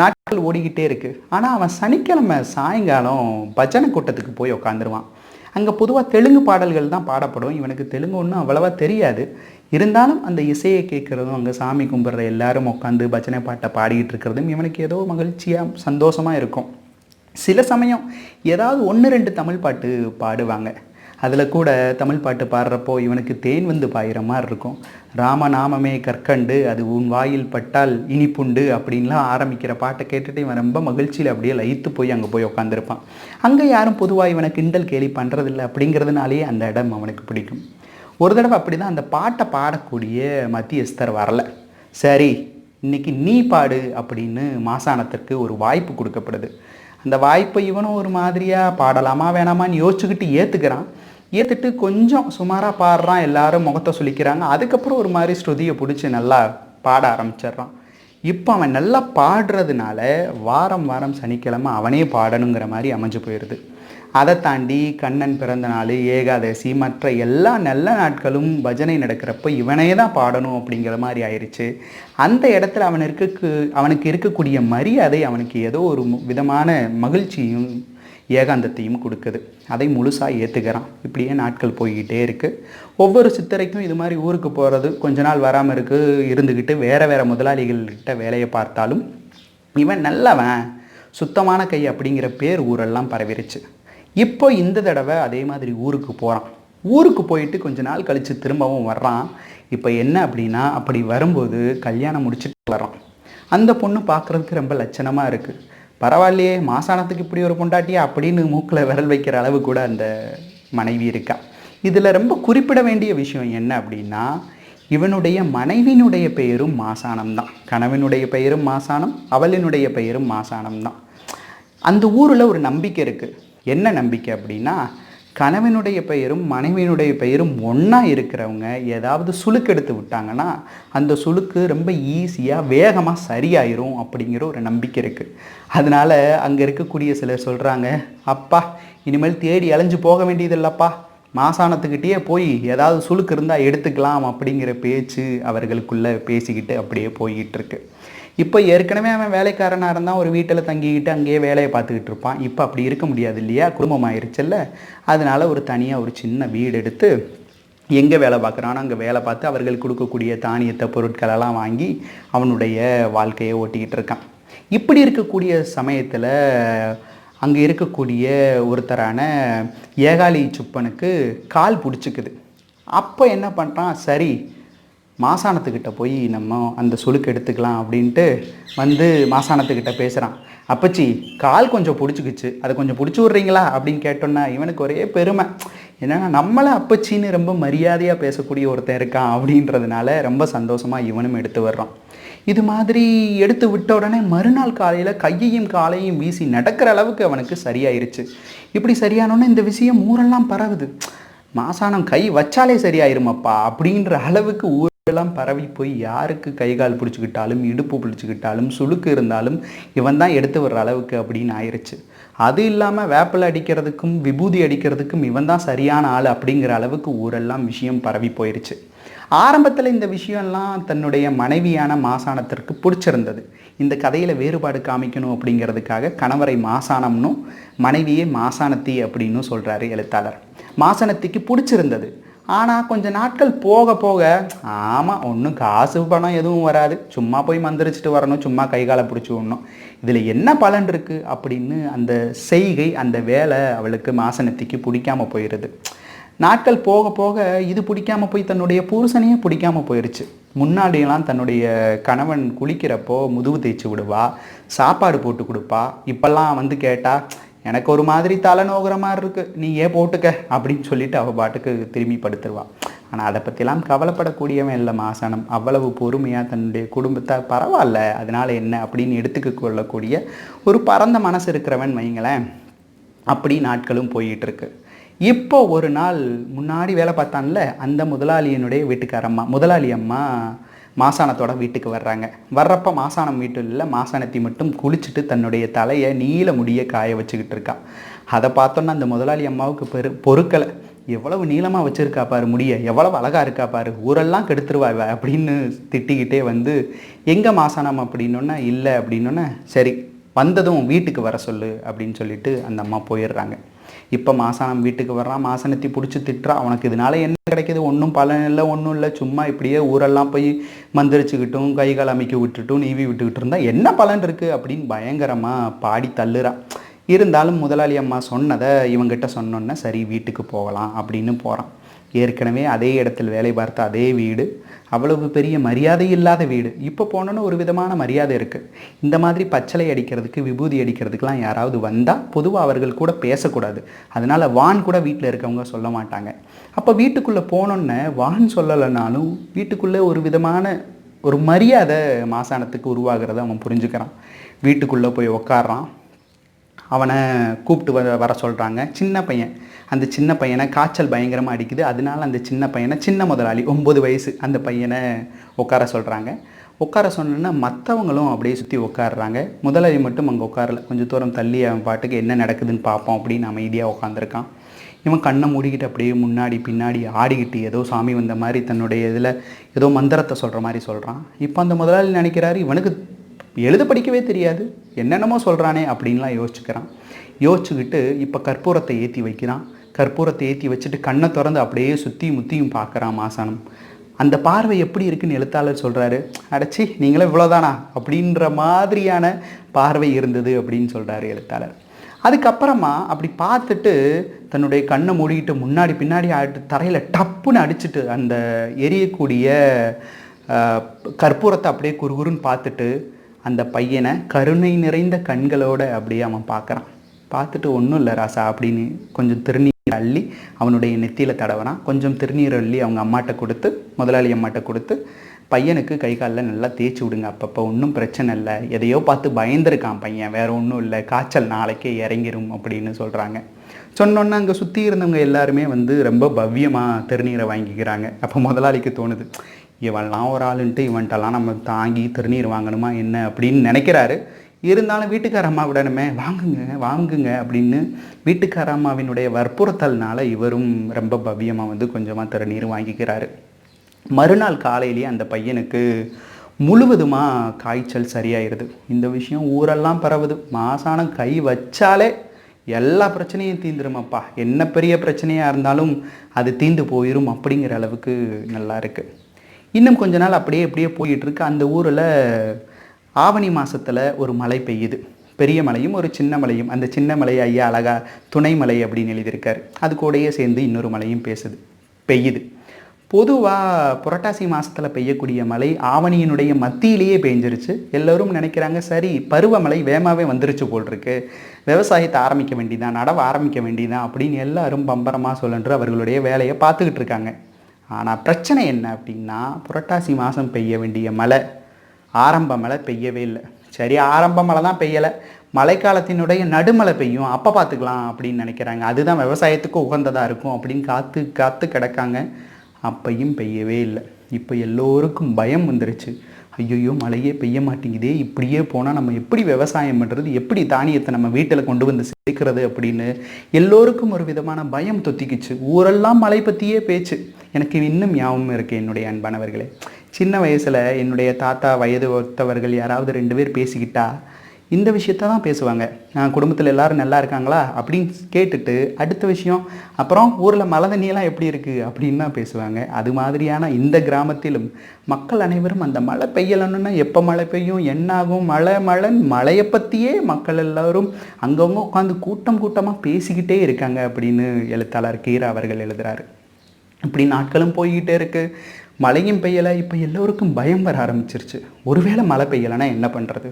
நாட்கள் ஓடிக்கிட்டே இருக்குது ஆனால் அவன் சனிக்கிழமை சாயங்காலம் பஜனை கூட்டத்துக்கு போய் உக்காந்துருவான். அங்கே பொதுவாக தெலுங்கு பாடல்கள் தான் பாடப்படும். இவனுக்கு தெலுங்கு ஒன்றும் அவ்வளவா தெரியாது. இருந்தாலும் அந்த இசையை கேட்குறதும் அங்கே சாமி கும்பிட்ற எல்லாரும் உட்காந்து பஜனை பாட்டை பாடிக்கிட்டு இருக்கிறதும் இவனுக்கு ஏதோ மகிழ்ச்சியாக சந்தோஷமாக இருக்கும். சில சமயம் ஏதாவது ஒன்று ரெண்டு தமிழ் பாட்டு பாடுவாங்க. அதில் கூட தமிழ் பாட்டு பாடுறப்போ இவனுக்கு தேன் வந்து பாயிற மாதிரி இருக்கும். ராமநாமமே கற்கண்டு அது உன் வாயில் பட்டால் இனிப்புண்டு அப்படின்லாம் ஆரம்பிக்கிற பாட்டை கேட்டுட்டு இவன் ரொம்ப மகிழ்ச்சியில் அப்படியே லயித்து போய் அங்கே போய் உட்காந்துருப்பான் அங்கே யாரும் பொதுவாக இவனை கிண்டல் கேலி பண்ணுறதில்ல அப்படிங்கிறதுனாலேயே அந்த இடம் அவனுக்கு பிடிக்கும். ஒரு தடவை அப்படி தான் அந்த பாட்டை பாடக்கூடிய மத்தியஸ்தர் வரல. சரி இன்னைக்கு நீ பாடு அப்படின்னு மாசாணத்திற்கு ஒரு வாய்ப்பு கொடுக்கப்படுது. அந்த வாய்ப்பை இவனும் ஒரு மாதிரியாக பாடலாமா வேணாமான்னு யோசிச்சுக்கிட்டு ஏற்றுக்கிறான் ஏற்றுட்டு கொஞ்சம் சுமாராக பாடுறான் எல்லாரும் முகத்தை சுளிக்கிறாங்க. அதுக்கப்புறம் ஒரு மாதிரி ஸ்ருதியை பிடிச்சி நல்லா பாட ஆரம்பிச்சிடுறான். இப்போ அவன் நல்லா பாடுறதுனால வாரம் வாரம் சனிக்கிழமை அவனே பாடணுங்கிற மாதிரி அமைஞ்சு போயிடுது அதை தாண்டி கண்ணன் பிறந்த நாள் ஏகாதசி மற்ற எல்லா நல்ல நாட்களும் பஜனை நடக்கிறப்ப இவனே தான் பாடணும் அப்படிங்கிற மாதிரி ஆயிடுச்சு அந்த இடத்துல அவன் இருக்க அவனுக்கு இருக்கக்கூடிய மரியாதை அவனுக்கு ஏதோ ஒரு விதமான மகிழ்ச்சியும் ஏகாந்தத்தையும் கொடுக்குது. அதை முழுசாக ஏற்றுக்கிறான் இப்படியே நாட்கள் போய்கிட்டே இருக்குது ஒவ்வொரு சித்தரைக்கும் இது மாதிரி ஊருக்கு போகிறது கொஞ்ச நாள் வராமல் இருக்கு இருந்துக்கிட்டு வேறு வேறு முதலாளிகள்கிட்ட வேலையை பார்த்தாலும் இவன் நல்லவன் சுத்தமான கை அப்படிங்கிற பேர் ஊரெல்லாம் பரவிருச்சு. இப்போ இந்த தடவை அதே மாதிரி ஊருக்கு போகிறான் ஊருக்கு போயிட்டு கொஞ்ச நாள் கழித்து திரும்பவும் வர்றான். இப்போ என்ன அப்படின்னா அப்படி வரும்போது கல்யாணம் முடிச்சுட்டு வர்றான். அந்த பொண்ணு பார்க்குறதுக்கு ரொம்ப லட்சணமாக இருக்குது பரவாயில்லையே மாசானத்துக்கு இப்படி ஒரு பொண்டாட்டியா அப்படின்னு மூக்கில் விரல் வைக்கிற அளவு கூட அந்த மனைவி இருக்கா. இதில் ரொம்ப குறிப்பிட வேண்டிய விஷயம் என்ன அப்படின்னா இவனுடைய மனைவியினுடைய பெயரும் மாசானம் தான். கணவனுடைய பெயரும் மாசானம் அவளினுடைய பெயரும் மாசானம் தான். அந்த ஊரில் ஒரு நம்பிக்கை இருக்குது என்ன நம்பிக்கை அப்படின்னா கணவனுடைய பெயரும் மனைவியினுடைய பெயரும் ஒன்றா இருக்கிறவங்க ஏதாவது சுழுக்கு எடுத்து விட்டாங்கன்னா அந்த சுளுக்கு ரொம்ப ஈஸியாக வேகமாக சரியாயிரும் அப்படிங்கிற ஒரு நம்பிக்கை இருக்குது அதனால் அங்கே இருக்கக்கூடிய சிலர் சொல்கிறாங்க அப்பா இனிமேல் தேடி அலைஞ்சு போக வேண்டியதில்லப்பா. மாசாணத்துக்கிட்டேயே போய் ஏதாவது சுழுக்கு இருந்தால் எடுத்துக்கலாம் அப்படிங்கிற பேச்சு அவர்களுக்குள்ளே பேசிக்கிட்டு அப்படியே போய்கிட்டு இருக்கு. இப்போ ஏற்கனவே அவன் வேலைக்காரனாக இருந்தால் ஒரு வீட்டில் தங்கிக்கிட்டு அங்கேயே வேலையை பார்த்துக்கிட்டு இருப்பான். இப்போ அப்படி இருக்க முடியாது இல்லையா? குடும்பம் ஆயிருச்சுல்ல. அதனால் ஒரு தனியாக ஒரு சின்ன வீடு எடுத்து எங்கே வேலை பார்க்குறானோ அங்கே வேலை பார்த்து அவர்கள் கொடுக்கக்கூடிய தானியத்தை பொருட்களெல்லாம் வாங்கி அவனுடைய வாழ்க்கையை ஓட்டிக்கிட்டு இருக்கான். இப்படி இருக்கக்கூடிய சமயத்தில் அங்கே இருக்கக்கூடிய ஒருத்தரான ஏகாலி சுப்பனுக்கு கால் பிடிச்சிக்குது. அப்போ என்ன பண்ணுறான் சரி மாசாணத்துக்கிட்ட போய் நம்ம அந்த சுளுக்கு எடுத்துக்கலாம் அப்படின்ட்டு வந்து மாசாணத்துக்கிட்ட பேசுகிறான் அப்பச்சி கால் கொஞ்சம் பிடிச்சிக்கிச்சு. அதை கொஞ்சம் பிடிச்சி விட்றீங்களா? அப்படின்னு கேட்டோன்னா இவனுக்கு ஒரே பெருமை. என்னென்னா நம்மளை அப்பச்சின்னு ரொம்ப மரியாதையாக பேசக்கூடிய ஒருத்தன் இருக்கான் அப்படின்றதுனால ரொம்ப சந்தோஷமாக இவனும் எடுத்து வர்றான். இது மாதிரி எடுத்து விட்ட உடனே மறுநாள் காலையில் கையையும் காலையும் வீசி நடக்கிற அளவுக்கு அவனுக்கு சரியாயிருச்சு. இப்படி சரியானோன்னே இந்த விஷயம் ஊரெல்லாம் பரவுது. மாசானம் கை வச்சாலே சரியாயிருமப்பா அப்படின்ற அளவுக்கு எல்லாம் பரவி போய் யாருக்கு கை கால் பிடிச்சிக்கிட்டாலும் இடுப்பு பிடிச்சிக்கிட்டாலும் சுளுக்கு இருந்தாலும் இவன் தான் எடுத்து வர்ற அளவுக்கு அப்படின்னு ஆயிருச்சு. அது இல்லாமல் வேப்பிலை அடிக்கிறதுக்கும் விபூதி அடிக்கிறதுக்கும் இவன் தான் சரியான ஆள் அப்படிங்கிற அளவுக்கு ஊரெல்லாம் விஷயம் பரவி போயிருச்சு. ஆரம்பத்தில் இந்த விஷயம்லாம் தன்னுடைய மனைவியான மாசாணத்திற்கு பிடிச்சிருந்தது. இந்த கதையில் வேறுபாடு காமிக்கணும் அப்படிங்கிறதுக்காக கணவரை மாசாணம்னும் மனைவியே மாசாணத்தி அப்படின்னு சொல்கிறாரு எழுத்தாளர். மாசாணத்திக்கு பிடிச்சிருந்தது. ஆனால் கொஞ்ச நாட்கள் போக போக ஆமாம் ஒன்றும் காசு பணம் எதுவும் வராது. சும்மா போய் மந்திரிச்சிட்டு வரணும் சும்மா கை காலை பிடிச்சி விடணும். இதில் என்ன பலன் இருக்குது அப்படின்னு அந்த செய்கை அந்த வேலை அவளுக்கு மாசனத்திக்கு பிடிக்காம போயிடுது நாட்கள் போக போக இது பிடிக்காம போய் தன்னுடைய புருஷனையே பிடிக்காம போயிடுச்சு முன்னாடியெல்லாம் தன்னுடைய கணவன் குளிக்கிறப்போ முதுகு தேய்ச்சி விடுவா சாப்பாடு போட்டு கொடுப்பா. இப்போல்லாம் வந்து கேட்டால் எனக்கு ஒரு மாதிரி தலை நோகிற மாதிரி இருக்குது நீ ஏன் போட்டுக்க? அப்படின்னு சொல்லிட்டு அவள் பாட்டுக்கு திரும்பி படுத்துருவா ஆனால் அதை பற்றிலாம் கவலைப்படக்கூடியவன் இல்லை மாசனம். அவ்வளவு பொறுமையாக தன்னுடைய குடும்பத்தை பரவாயில்ல அதனால் என்ன அப்படின்னு எடுத்துக்க கொள்ளக்கூடிய ஒரு பரந்த மனசு இருக்கிறவன் வைங்களேன். அப்படி நாட்களும் போயிட்டுருக்கு இப்போ ஒரு நாள் முன்னாடி வேலை பார்த்தான்ல அந்த முதலாளியினுடைய வீட்டுக்காரம்மா முதலாளி அம்மா மாசாணத்தோட வீட்டுக்கு வர்றாங்க. வர்றப்ப மாசாணம் வீட்டில் மாசாணத்தை மட்டும் குளிச்சுட்டு தன்னுடைய தலையை நீல முடிய காய வச்சுக்கிட்டு இருக்கா. அதை பார்த்தோன்னா அந்த முதலாளி அம்மாவுக்கு பெரு பொருட்களை எவ்வளவு நீளமாக வச்சுருக்கா பாரு முடிய. எவ்வளவு அழகாக இருக்கா பாரு. ஊரெல்லாம் கெடுத்துருவா இவ அப்படின்னு திட்டிக்கிட்டே வந்து எங்கே மாசாணம் அப்படின்னோன்னா இல்லை. அப்படின்னோன்னே சரி வந்ததும் வீட்டுக்கு வர சொல்லு. அப்படின்னு சொல்லிட்டு அந்த அம்மா போயிடுறாங்க. இப்போ மாசானம் வீட்டுக்கு வர்றான் மாசனத்தி பிடிச்சி திட்டுறா. அவனுக்கு இதனால என்ன கிடைக்கிது? ஒன்றும் பலன் இல்லை ஒன்றும் இல்லை. சும்மா இப்படியே ஊரெல்லாம் போய் மந்திரிச்சுக்கிட்டும் கை கால் அமைக்க விட்டுட்டும் நீவி விட்டுக்கிட்டு இருந்தால் என்ன பலன் இருக்குது அப்படின்னு பயங்கரமாக பாடி தள்ளுறான் இருந்தாலும் முதலாளி அம்மா சொன்னதை இவங்கிட்ட சொன்னோன்னே சரி வீட்டுக்கு போகலாம் அப்படின்னு போகிறான் ஏற்கனவே அதே இடத்தில் வேலை பார்த்த அதே வீடு. அவ்வளவு பெரிய மரியாதை இல்லாத வீடு. இப்போ போனோன்னு ஒரு விதமான மரியாதை இருக்குது இந்த மாதிரி பச்சளை அடிக்கிறதுக்கு விபூதி அடிக்கிறதுக்கெலாம் யாராவது வந்தால் பொதுவாக அவர்கள் கூட பேசக்கூடாது. அதனால் வான் கூட வீட்டில் இருக்கவங்க சொல்ல மாட்டாங்க. அப்போ வீட்டுக்குள்ளே போனோன்னே வான் சொல்லலைனாலும் வீட்டுக்குள்ளே ஒரு விதமான ஒரு மரியாதை மாசாணத்துக்கு உருவாகிறத அவன் புரிஞ்சுக்கிறான். வீட்டுக்குள்ளே போய் உக்காடுறான் அவனை கூப்பிட்டு வர வர சொல்கிறாங்க சின்ன பையன். அந்த சின்ன பையனை காய்ச்சல் பயங்கரமாக அடிக்குது. அதனால அந்த சின்ன பையனை சின்ன முதலாளி ஒம்பது வயசு அந்த பையனை உட்கார சொல்கிறாங்க உட்கார சொன்னோன்னா மற்றவங்களும் அப்படியே சுற்றி உட்காடுறாங்க முதலாளி மட்டும் அங்கே உட்காரல. கொஞ்சம் தூரம் தள்ளி அவன் பாட்டுக்கு என்ன நடக்குதுன்னு பார்ப்போம் அப்படின்னு அமைதியாக உட்காந்துருக்கான் இவன் கண்ணை மூடிக்கிட்டு அப்படியே முன்னாடி பின்னாடி ஆடிக்கிட்டு ஏதோ சாமி வந்த மாதிரி தன்னுடைய இதில் ஏதோ மந்திரத்தை சொல்கிற மாதிரி சொல்கிறான் இப்போ அந்த முதலாளி நினைக்கிறாரு இவனுக்கு எழுத படிக்கவே தெரியாது. என்னென்னமோ சொல்கிறானே அப்படின்லாம் யோசிச்சுக்கிறான். யோசிச்சுக்கிட்டு இப்போ கற்பூரத்தை ஏற்றி வைக்கிறான். கற்பூரத்தை ஏற்றி வச்சுட்டு கண்ணை திறந்து அப்படியே சுற்றியும் முத்தியும் பார்க்குறான் மாசானம். அந்த பார்வை எப்படி இருக்குன்னு எழுத்தாளர் சொல்கிறாரு அடச்சி நீங்களே இவ்வளோதானா அப்படின்ற மாதிரியான பார்வை இருந்தது அப்படின்னு சொல்கிறாரு எழுத்தாளர். அதுக்கப்புறமா அப்படி பார்த்துட்டு தன்னுடைய கண்ணை மூடிக்கிட்டு முன்னாடி பின்னாடி ஆட்டு தரையில் டப்புன்னு அடிச்சிட்டு அந்த எரியக்கூடிய ஆஹ், கற்பூரத்தை அப்படியே குறுகுறுன்னு பார்த்துட்டு அந்த பையனை கருணை நிறைந்த கண்களோட அப்படியே அவன் பார்க்குறான். பார்த்துட்டு ஒன்றும் இல்லை ராசா அப்படின்னு கொஞ்சம் திருநீ அள்ளி அவனுடைய நெத்தியில் தடவனா கொஞ்சம் திருநீர் அள்ளி அவங்க அம்மாட்ட கொடுத்து முதலாளி அம்மாட்ட கொடுத்து பையனுக்கு கை காலில் நல்லா தேய்ச்சி விடுங்க அப்பப்போ ஒன்றும் பிரச்சனை இல்லை. எதையோ பார்த்து பயந்துருக்கான் பையன் வேற ஒன்றும் இல்லை. காய்ச்சல் நாளைக்கே இறங்கிரும் அப்படின்னு சொல்கிறாங்க சொன்னோன்னா அங்கே சுற்றி இருந்தவங்க எல்லாருமே வந்து ரொம்ப பவ்யமாக திருநீரை வாங்கிக்கிறாங்க. அப்போ முதலாளிக்கு தோணுது இவன்லாம் ஒரு ஆளுன்ட்டு இவன்ட்டெல்லாம் நம்ம தாங்கி திருநீர் வாங்கணுமா என்ன அப்படின்னு நினைக்கிறாரு. இருந்தாலும் வீட்டுக்கார அம்மா விடணுமே. வாங்குங்க வாங்குங்க அப்படின்னு வீட்டுக்கார அம்மாவினுடைய வற்புறுத்தல்னால இவரும் ரொம்ப பவ்யமாக வந்து கொஞ்சமாக திருநீர் வாங்கிக்கிறாரு. மறுநாள் காலையிலேயே அந்த பையனுக்கு முழுவதுமாக காய்ச்சல் சரியாயிருது. இந்த விஷயம் ஊரெல்லாம் பரவுது. மாசானம் கை வச்சாலே எல்லா பிரச்சனையும் தீந்துருமப்பா. என்ன பெரிய பிரச்சனையாக இருந்தாலும் அது தீந்து போயிடும் அப்படிங்கிற அளவுக்கு நல்லா இருக்குது இன்னும் கொஞ்ச நாள் அப்படியே அப்படியே போயிட்டுருக்கு அந்த ஊரில் ஆவணி மாதத்தில் ஒரு மழை பெய்யுது. பெரிய மலையும் ஒரு சின்ன மலையும். அந்த சின்ன மலையை ஐயா அழகா துணை மலை அப்படின்னு எழுதியிருக்காரு. அது கூடயே சேர்ந்து இன்னொரு மலையும் பேசுது பெய்யுது. பொதுவாக புரட்டாசி மாதத்தில் பெய்யக்கூடிய மழை ஆவணியினுடைய மத்தியிலேயே பெஞ்சிருச்சு. எல்லோரும் நினைக்கிறாங்க சரி பருவமழை வேகமாகவே வந்துருச்சு போல் இருக்கு விவசாயத்தை ஆரம்பிக்க வேண்டிதான் நடவு ஆரம்பிக்க வேண்டிதான் அப்படின்னு எல்லாரும் பம்பரமாக சொல்லன்று அவர்களுடைய வேலையை பார்த்துக்கிட்டு இருக்காங்க. ஆனால் பிரச்சனை என்ன அப்படின்னா புரட்டாசி மாதம் பெய்ய வேண்டிய மழை ஆரம்ப மழை பெய்யவே இல்லை. சரி ஆரம்ப மழை தான் பெய்யலை. மழைக்காலத்தினுடைய நடுமழை பெய்யும். அப்போ பார்த்துக்கலாம் அப்படின்னு நினைக்கிறாங்க. அதுதான் விவசாயத்துக்கு உகந்ததாக இருக்கும் அப்படின்னு காத்து காத்து கிடக்காங்க. அப்பையும் பெய்யவே இல்லை. இப்போ எல்லோருக்கும் பயம் வந்துருச்சு. ஐயோ மழையே பெய்ய மாட்டேங்குதே. இப்படியே போனால் நம்ம எப்படி விவசாயம் பண்ணுறது எப்படி தானியத்தை நம்ம வீட்டில் கொண்டு வந்து சேர்க்கிறது அப்படின்னு எல்லோருக்கும் ஒரு விதமான பயம் தொத்திக்குச்சு. ஊரெல்லாம் மழை பற்றியே பேச்சு. எனக்கு இன்னும் ஞாபகம் இருக்குது என்னுடைய அன்பானவர்களே. சின்ன வயசில் என்னுடைய தாத்தா வயது ஒத்தவர்கள் யாராவது ரெண்டு பேர் பேசிக்கிட்டா இந்த விஷயத்த தான் பேசுவாங்க. குடும்பத்தில் எல்லோரும் நல்லா இருக்காங்களா? அப்படின்னு கேட்டுட்டு அடுத்த விஷயம் அப்புறம் ஊரில் மழை தண்ணியெல்லாம் எப்படி இருக்குது அப்படின்னு தான் பேசுவாங்க. அது மாதிரியான இந்த கிராமத்திலும் மக்கள் அனைவரும் அந்த மழை பெய்யலன்னா எப்போ மழை பெய்யும் என்னாகும் மழை மழைன்னு மழையை பற்றியே மக்கள் எல்லாரும் அங்கங்கே உட்காந்து கூட்டம் கூட்டமாக பேசிக்கிட்டே இருக்காங்க அப்படின்னு எழுத்தாளர் கீரா அவர்கள் எழுதுறாரு. இப்படி நாட்களும் போய்கிட்டே இருக்குது மழையும் பெய்யலை இப்போ எல்லோருக்கும் பயம் வர ஆரம்பிச்சிருச்சு. ஒருவேளை மழை பெய்யலைன்னா என்ன பண்ணுறது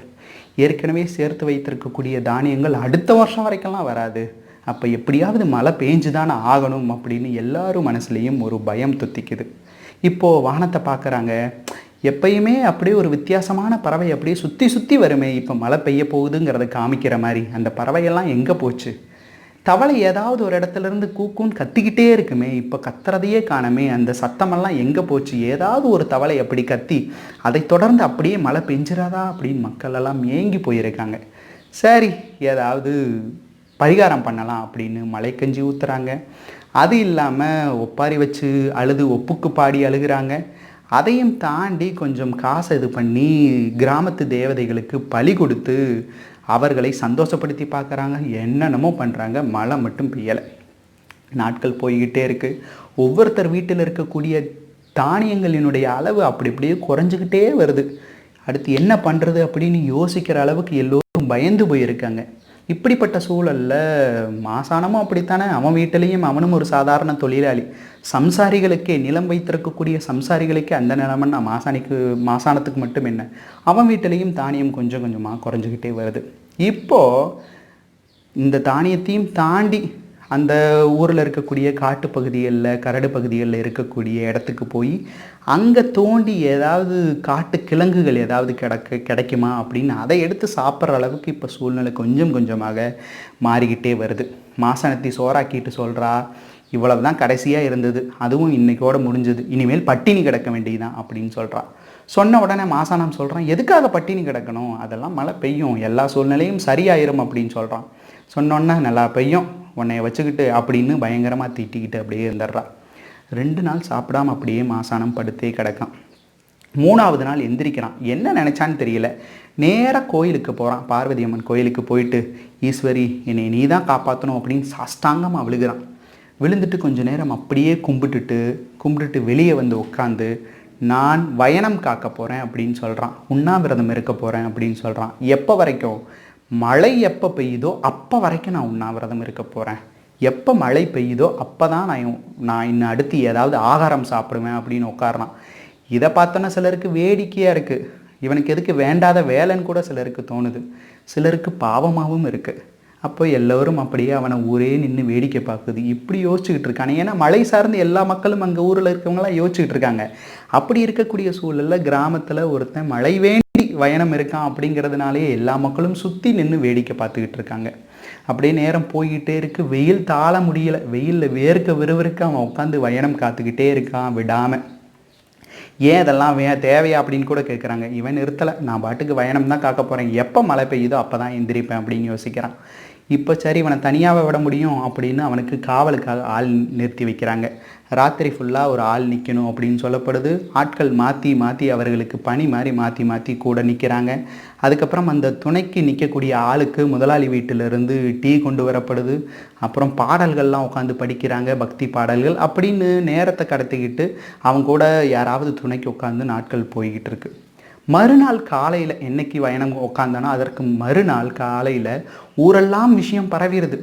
ஏற்கனவே சேர்த்து வைத்திருக்கக்கூடிய தானியங்கள் அடுத்த வருஷம் வரைக்கும்லாம் வராது. அப்போ எப்படியாவது மழை பெஞ்சு தானே ஆகணும் அப்படின்னு எல்லாரும் மனசுலேயும் ஒரு பயம் துத்திக்குது. இப்போது வானத்தை பார்க்குறாங்க. எப்பயுமே அப்படியே ஒரு வித்தியாசமான பறவை அப்படியே சுற்றி சுற்றி வருமே. இப்போ மழை பெய்ய போகுதுங்கிறத காமிக்கிற மாதிரி அந்த பறவையெல்லாம் எங்கே போச்சு? தவளை ஏதாவது ஒரு இடத்துல இருந்து கூக்குன்னு கத்திக்கிட்டே இருக்குமே இப்போ கத்துறதையே காணமே அந்த சத்தமெல்லாம் எங்கே போச்சு ஏதாவது ஒரு தவளை அப்படி கத்தி அதை தொடர்ந்து அப்படியே மழை பெஞ்சிராதா அப்படின்னு மக்கள் எல்லாம் ஏங்கி போயிருக்காங்க. சரி ஏதாவது பரிகாரம் பண்ணலாம் அப்படின்னு மழை கஞ்சி ஊற்றுறாங்க அது இல்லாமல் ஒப்பாரி வச்சு அழுது ஒப்புக்கு பாடி அழுகிறாங்க. அதையும் தாண்டி கொஞ்சம் காசை இது பண்ணி கிராமத்து தேவதைகளுக்கு பலி கொடுத்து அவர்களை சந்தோஷப்படுத்தி பார்க்குறாங்க. என்னென்னமோ பண்ணுறாங்க மழை மட்டும் பெய்யலை. நாட்கள் போய்கிட்டே இருக்குது ஒவ்வொருத்தர் வீட்டில் இருக்கக்கூடிய தானியங்களினுடைய அளவு அப்படி இப்படியே குறைஞ்சிக்கிட்டே வருது. அடுத்து என்ன பண்ணுறது அப்படின்னு யோசிக்கிற அளவுக்கு எல்லோரும் பயந்து போயிருக்காங்க. இப்படிப்பட்ட சூழலில் மாசானமும் அப்படித்தானே? அவன் வீட்டிலையும் அவனும் ஒரு சாதாரண தொழிலாளி. சம்சாரிகளுக்கே நிலம் வைத்திருக்கக்கூடிய சம்சாரிகளுக்கே அந்த நிலமன்னா மாசாணிக்கு மாசானத்துக்கு மட்டும் என்ன? அவன் வீட்டிலையும் தானியம் கொஞ்சம் கொஞ்சமாக குறைஞ்சிக்கிட்டே வருது. இப்போது இந்த தானியத்தையும் தாண்டி அந்த ஊரில் இருக்கக்கூடிய காட்டு பகுதிகளில் கரடு பகுதிகளில் இருக்கக்கூடிய இடத்துக்கு போய் அங்கே தோண்டி ஏதாவது காட்டு கிழங்குகள் ஏதாவது கிடக்கு கிடைக்குமா அப்படின்னு அதை எடுத்து சாப்பிட்ற அளவுக்கு இப்போ சூழ்நிலை கொஞ்சம் கொஞ்சமாக மாறிக்கிட்டே வருது. மாசனத்தி சோறாக்கிட்டு சொல்கிறா இவ்வளவு தான் கடைசியாக இருந்தது அதுவும் இன்னைக்கோட முடிஞ்சது இனிமேல் பட்டினி கிடக்க வேண்டியதுதான் அப்படின்னு சொல்கிறா சொன்ன உடனே மாசானம் சொல்கிறான் எதுக்காக பட்டினி கிடக்கணும்? அதெல்லாம் மழை பெய்யும் எல்லா சூழ்நிலையும் சரியாயிரும் அப்படின்னு சொல்கிறான் சொன்னோன்னே நல்லா பெய்யும் உன்னைய வச்சுக்கிட்டு அப்படின்னு பயங்கரமாக திட்டிக்கிட்டு அப்படியே இருந்துடுறா. ரெண்டு நாள் சாப்பிடாம அப்படியே மாசானம் படுத்தே கிடக்கான். மூணாவது நாள் எந்திரிக்கிறான். என்ன நினச்சான்னு தெரியல. நேராக கோயிலுக்கு போகிறான் பார்வதி அம்மன் கோயிலுக்கு போயிட்டு ஈஸ்வரி என்னை நீ தான் காப்பாற்றணும் அப்படின்னு சாஷ்டாங்கமாக விழுகிறான். விழுந்துட்டு கொஞ்ச நேரம் அப்படியே கும்பிட்டுட்டு கும்பிட்டுட்டு வெளியே வந்து உட்காந்து நான் வயனம் காக்க போகிறேன் அப்படின்னு சொல்கிறான் உண்ணாவிரதம் இருக்க போகிறேன் அப்படின்னு சொல்கிறான் எப்போ வரைக்கும்? மழை எப்போ பெய்யுதோ அப்போ வரைக்கும் நான் உண்ணாவிரதம் இருக்க போகிறேன் எப்போ மழை பெய்யுதோ அப்போ தான் நான் நான் இன்னும் அடுத்து ஏதாவது ஆகாரம் சாப்பிடுவேன் அப்படின்னு உட்காரான் இதை பார்த்தோன்னா சிலருக்கு வேடிக்கையாக இருக்குது இவனுக்கு எதுக்கு வேண்டாத வேலைன்னு கூட சிலருக்கு தோணுது. சிலருக்கு பாவமாகவும் இருக்குது அப்போ எல்லோரும் அப்படியே அவனை ஊரே நின்று வேடிக்கை பார்க்குது. இப்படி யோசிச்சுக்கிட்டு இருக்கானே. ஏன்னா மழை சார்ந்து எல்லா மக்களும் அங்கே ஊரில் இருக்கவங்களாம் யோசிச்சுக்கிட்டு இருக்காங்க. அப்படி இருக்கக்கூடிய சூழலில் கிராமத்தில் ஒருத்தன் மழை வேண்டி பயணம் இருக்கான் அப்படிங்கிறதுனாலே எல்லா மக்களும் சுற்றி நின்று வேடிக்கை பார்த்துக்கிட்டு இருக்காங்க. அப்படியே நேரம் போய்கிட்டே இருக்கு. வெயில் தாழ முடியல. வெயிலில் வேர்க்க விறுவிறுக்க அவன் உட்காந்து பயணம் காத்துக்கிட்டே இருக்கான் விடாமல் ஏன் இதெல்லாம் வே தேவையா அப்படின்னு கூட கேட்குறாங்க இவன் நிறுத்தலை. நான் பாட்டுக்கு பயணம் தான் காக்க போகிறேன் எப்போ மழை பெய்யுதோ அப்போ தான் எந்திரிப்பேன் அப்படின்னு யோசிக்கிறான். இப்போ சரி இவனை தனியாக விட முடியும் அப்படின்னு அவனுக்கு காவலுக்காக ஆள் நிறுத்தி வைக்கிறாங்க. ராத்திரி ஃபுல்லாக ஒரு ஆள் நிற்கணும் அப்படின்னு சொல்லப்படுது. ஆட்கள் மாற்றி மாற்றி அவர்களுக்கு பணி மாதிரி மாற்றி மாற்றி கூட நிற்கிறாங்க அதுக்கப்புறம் அந்த துணைக்கு நிற்கக்கூடிய ஆளுக்கு முதலாளி வீட்டிலிருந்து டீ கொண்டு வரப்படுது. அப்புறம் பாடல்கள்லாம் உட்காந்து படிக்கிறாங்க பக்தி பாடல்கள் அப்படின்னு நேரத்தை கடத்திக்கிட்டு அவங்க கூட யாராவது துணைக்கு உட்காந்து நாட்கள் போய்கிட்டு இருக்கு. மறுநாள் காலையில் என்னைக்கு பயணம் உட்காந்தானோ அதற்கு மறுநாள் காலையில் ஊரெல்லாம் விஷயம் பரவிடுது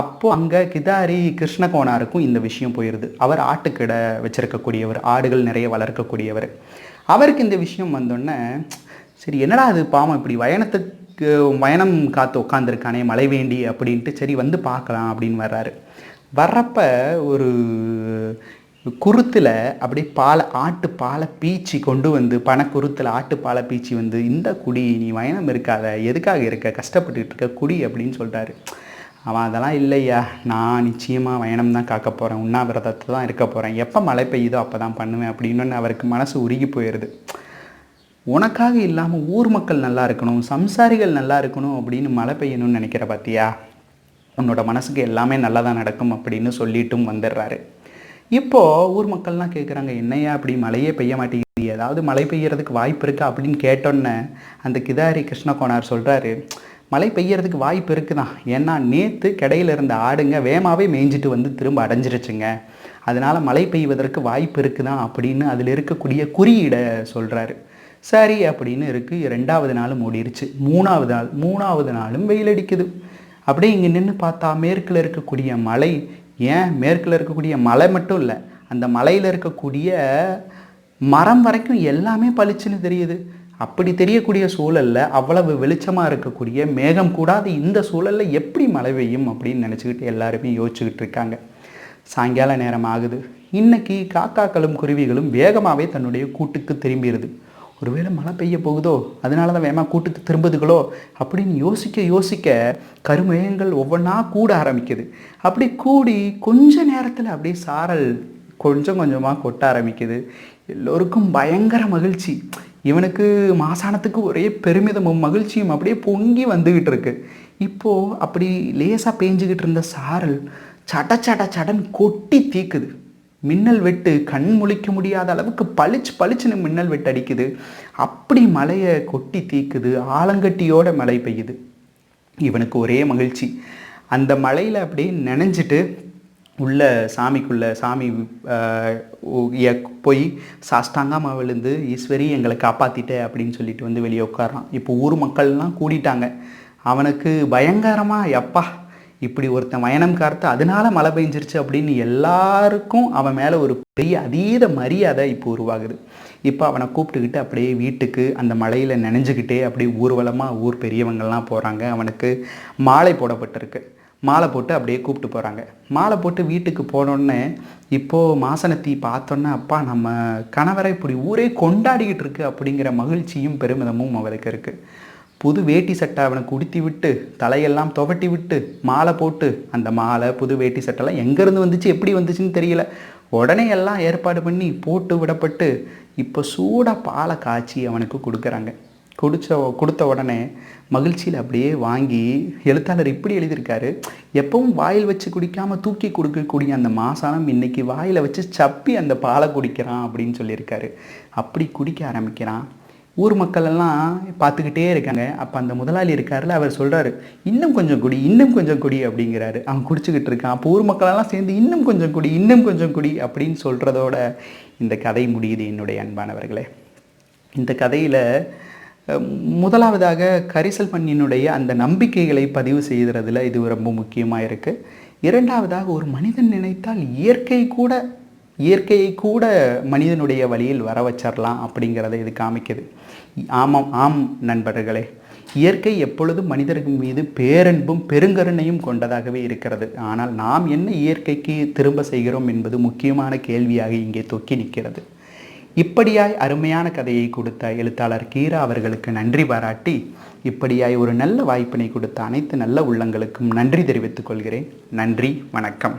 அப்போது அங்கே கிதாரி கிருஷ்ணகோணாருக்கும் இந்த விஷயம் போயிடுது அவர் ஆட்டுக்கடை வச்சிருக்கக்கூடியவர் ஆடுகள் நிறைய வளர்க்கக்கூடியவர். அவருக்கு இந்த விஷயம் வந்தோடனே சரி என்னடா அது பாவம்? இப்படி வயணத்துக்கு பயணம் காத்து உட்காந்துருக்கானே மழை வேண்டி அப்படின்ட்டு சரி வந்து பார்க்கலாம் அப்படின்னு வர்றாரு. வர்றப்ப ஒரு குருத்தில் அப்படியே பாலை ஆட்டு பாலை பீச்சி கொண்டு வந்து பணக்குருத்தில் ஆட்டு பாலை பீச்சி வந்து இந்த குடி நீ வயணம் இருக்காத எதுக்காக இருக்க? கஷ்டப்பட்டுட்டு இருக்க குடி அப்படின்னு சொல்கிறாரு அவன் அதெல்லாம் இல்லையா நான் நிச்சயமாக வயணம் தான் காக்க போகிறேன் உண்ணாவிரதத்தை தான் இருக்க போகிறேன் எப்போ மழை பெய்யுதோ அப்போ தான் பண்ணுவேன் அப்படின்னு அவருக்கு மனசு உருகி போயிடுது உனக்காக இல்லாமல் ஊர் மக்கள் நல்லா இருக்கணும் சம்சாரிகள் நல்லா இருக்கணும் அப்படின்னு மழை பெய்யணும்னு நினைக்கிற பார்த்தியா உன்னோட மனசுக்கு எல்லாமே நல்லா தான் நடக்கும் அப்படின்னு சொல்லிட்டும் வந்துடுறாரு. இப்போது ஊர் மக்கள்லாம் கேட்குறாங்க என்னையா அப்படி மழையே பெய்ய மாட்டேங்குது? ஏதாவது மழை பெய்யறதுக்கு வாய்ப்பு இருக்கா? அப்படின்னு கேட்டோன்னே அந்த கிதாரி கிருஷ்ணகோனார் சொல்கிறாரு மழை பெய்யறதுக்கு வாய்ப்பு இருக்குதான் ஏன்னா நேற்று கிடையில இருந்த ஆடுங்க வேமாவே மேய்ஞ்சிட்டு வந்து திரும்ப அடைஞ்சிருச்சுங்க. அதனால் மழை பெய்வதற்கு வாய்ப்பு இருக்குதான் அப்படின்னு அதில் இருக்கக்கூடிய குறியீடை சொல்கிறாரு சரி அப்படின்னு இருக்குது ரெண்டாவது நாளும் ஓடிடுச்சு மூணாவது நாள் மூணாவது நாளும் வெயில் அடிக்குது. அப்படியே இங்கே நின்று பார்த்தா மேற்கில் இருக்கக்கூடிய மலை ஏன் மேற்கில் இருக்கக்கூடிய மலை மட்டும் இல்லை அந்த மலையில் இருக்கக்கூடிய மரம் வரைக்கும் எல்லாமே பளிச்சுன்னு தெரியுது. அப்படி தெரியக்கூடிய சூழலில் அவ்வளவு வெளிச்சமாக இருக்கக்கூடிய மேகம் கூடாத. இந்த சூழலில் எப்படி மழை பெய்யும் அப்படின்னு நினச்சிக்கிட்டு எல்லாருமே யோசிச்சுக்கிட்டு இருக்காங்க. சாயங்கால நேரம் ஆகுது. இன்னைக்கு காக்காக்களும் குருவிகளும் வேகமாகவே தன்னுடைய கூட்டுக்கு திரும்பிடுது ஒருவேளை மழை பெய்ய போகுதோ அதனால தான் வேமா கூட்டு திரும்புதுகளோ அப்படின்னு யோசிக்க யோசிக்க கருமேகங்கள் ஒவ்வொன்றா கூட ஆரம்பிக்குது. அப்படி கூடி கொஞ்ச நேரத்தில் அப்படியே சாரல் கொஞ்சம் கொஞ்சமாக கொட்ட ஆரம்பிக்குது. எல்லோருக்கும் பயங்கர மகிழ்ச்சி. இவனுக்கு மாசானத்துக்கு ஒரே பெருமிதமும் மகிழ்ச்சியும் அப்படியே பொங்கி வந்துக்கிட்டு இருக்கு. இப்போது அப்படி லேசாக பேஞ்சுக்கிட்டு இருந்த சாரல் சட சட சடன் கொட்டி தீக்குது. மின்னல் வெட்டு கண் முழிக்க முடியாத அளவுக்கு பளிச்சு பளிச்சுன்னு மின்னல் வெட்டு அடிக்குது. அப்படி மலையை கொட்டி தீக்குது. ஆலங்கட்டியோட மழை பெய்யுது. இவனுக்கு ஒரே மகிழ்ச்சி. அந்த மலையில் அப்படியே நினைஞ்சிட்டு உள்ள சாமிக்குள்ள சாமி போய் சாஷ்டாங்கமாக விழுந்து ஈஸ்வரி எங்களை காப்பாற்றிட்ட அப்படின்னு சொல்லிட்டு வந்து வெளியே உட்காரான் இப்போ ஊர் மக்கள்லாம் கூடிட்டாங்க. அவனுக்கு பயங்கரமாக எப்பா இப்படி ஒருத்தன் வயனம் கார்த்து அதனால மழை பெஞ்சிருச்சு அப்படின்னு எல்லாருக்கும் அவன் மேலே ஒரு பெரிய அதீத மரியாதை இப்போ உருவாகுது. இப்போ அவனை கூப்பிட்டுக்கிட்டு அப்படியே வீட்டுக்கு அந்த மலையில் நனைஞ்சுக்கிட்டே அப்படியே ஊர்வலமாக ஊர் பெரியவங்கள்லாம் போகிறாங்க அவனுக்கு மாலை போடப்பட்டிருக்கு. மாலை போட்டு அப்படியே கூப்பிட்டு போகிறாங்க மாலை போட்டு வீட்டுக்கு போனோடனே இப்போது மாசனத்தி பார்த்தோன்னே அப்பா நம்ம கணவரை இப்படி ஊரே கொண்டாடிக்கிட்டு இருக்கு அப்படிங்கிற மகிழ்ச்சியும் பெருமிதமும் அவருக்கு இருக்குது புது வேட்டி சட்டை அவனுக்கு உடுத்தி விட்டு தலையெல்லாம் துவட்டி விட்டு மாலை போட்டு அந்த மாலை புது வேட்டி சட்டைலாம் எங்கேருந்து வந்துச்சு எப்படி வந்துச்சுன்னு தெரியல. உடனே எல்லாம் ஏற்பாடு பண்ணி போட்டு விடப்பட்டு இப்போ சூடாக பாலை காய்ச்சி அவனுக்கு கொடுக்குறாங்க. குடிச்ச கொடுத்த உடனே மகிழ்ச்சியில் அப்படியே வாங்கி எழுத்தாளர் இப்படி எழுதியிருக்காரு எப்பவும் வாயில் வச்சு குடிக்காமல் தூக்கி கொடுக்கக்கூடிய அந்த மாசானம் இன்னைக்கு வாயில் வச்சு சப்பி அந்த பாலை குடிக்கிறான் அப்படின்னு சொல்லியிருக்காரு. அப்படி குடிக்க ஆரம்பிக்கிறான். ஊர் மக்கள் எல்லாம் பார்த்துக்கிட்டே இருக்காங்க. அப்போ அந்த முதலாளி இருக்கார்ல அவர் சொல்கிறாரு இன்னும் கொஞ்சம் குடி இன்னும் கொஞ்சம் குடி அப்படிங்கிறாரு. அவன் குடிச்சுக்கிட்டு இருக்கான். அப்போ ஊர் மக்களெல்லாம் சேர்ந்து இன்னும் கொஞ்சம் குடி இன்னும் கொஞ்சம் குடி அப்படின்னு சொல்கிறதோட இந்த கதை முடியுது என்னுடைய அன்பானவர்களே. இந்த கதையில் முதலாவதாக கரிசல் பண்ணினுடைய அந்த நம்பிக்கைகளை பதிவு செய்கிறதுல இது ரொம்ப முக்கியமாக இருக்குது இரண்டாவதாக ஒரு மனிதன் நினைத்தால் இயற்கை கூட இயற்கையை கூட மனிதனுடைய வழியில் வர வச்சிடலாம் அப்படிங்கிறத இது காமிக்குது. ஆமாம் ஆம் நண்பர்களே. இயற்கை எப்பொழுதும் மனிதர்கள் மீது பேரன்பும் பெருங்கருணையும் கொண்டதாகவே இருக்கிறது. ஆனால் நாம் என்ன இயற்கைக்கு திரும்ப செய்கிறோம் என்பது முக்கியமான கேள்வியாக இங்கே தொக்கி நிற்கிறது. இப்படியாய் அருமையான கதையை கொடுத்த எழுத்தாளர் கீரா அவர்களுக்கு நன்றி பாராட்டி இப்படியாய் ஒரு நல்ல வாய்ப்பினை கொடுத்த அனைத்து நல்ல உள்ளங்களுக்கும் நன்றி தெரிவித்துக் கொள்கிறேன். நன்றி வணக்கம்.